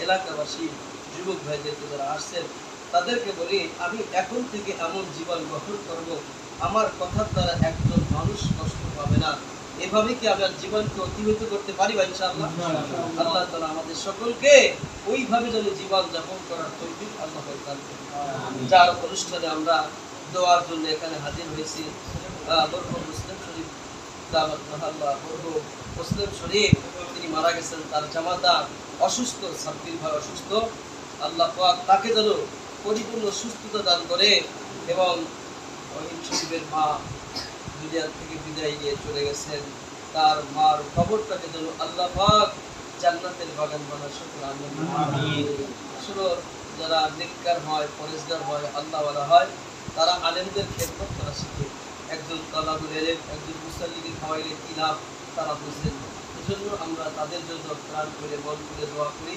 এলাকাবাসী যুবক ভাইদেরকে যারা আসছেন তাদেরকে বলি আমি এখন থেকে এমন জীবন গ্রহণ করব আমার কথার দ্বারা একজন মানুষ কষ্ট পাবে না। এভাবে কি আমার জীবনকে অতিবাহিত করতে পারি বা ইনশাআল্লাহ? আল্লাহ তাআলা আমাদের সকলকে ওইভাবে যেন জীবন যাপন করার তৌফিক আল্লাহ দান যার অনুষ্ঠানে আমরা দোয়ার জন্য এখানে হাজির হয়েছি মুসলিম শরীফ দাওয়াত মহল্লা বরকত মুসলিম শরীফ। তিনি মারা গেছেন তার জামাতা অসুস্থ সাব্বির ভাই অসুস্থ আল্লাহ পাক তাকে যেন পরিপূর্ণ সুস্থতা দান করে এবং রহিম শরীফের মা দুনিয়া থেকে বিদায় নিয়ে চলে গেছেন। তার মার কবরটাকে যেন আল্লাহ পাক জান্নাতের বাগান বানার সকল আসলে যারা নেককার হয় পরেশগার হয় আল্লাহওয়ালা হয় তারা আলেমদের খেদমত করা শিখে। একজন তালাবুল এলেম একজন মুসাল্লিকে খাওয়াইলে কি লাভ তারা বুঝলেন এজন্য আমরা তাদের জন্য প্রাণ করে মন করে দোয়া করি।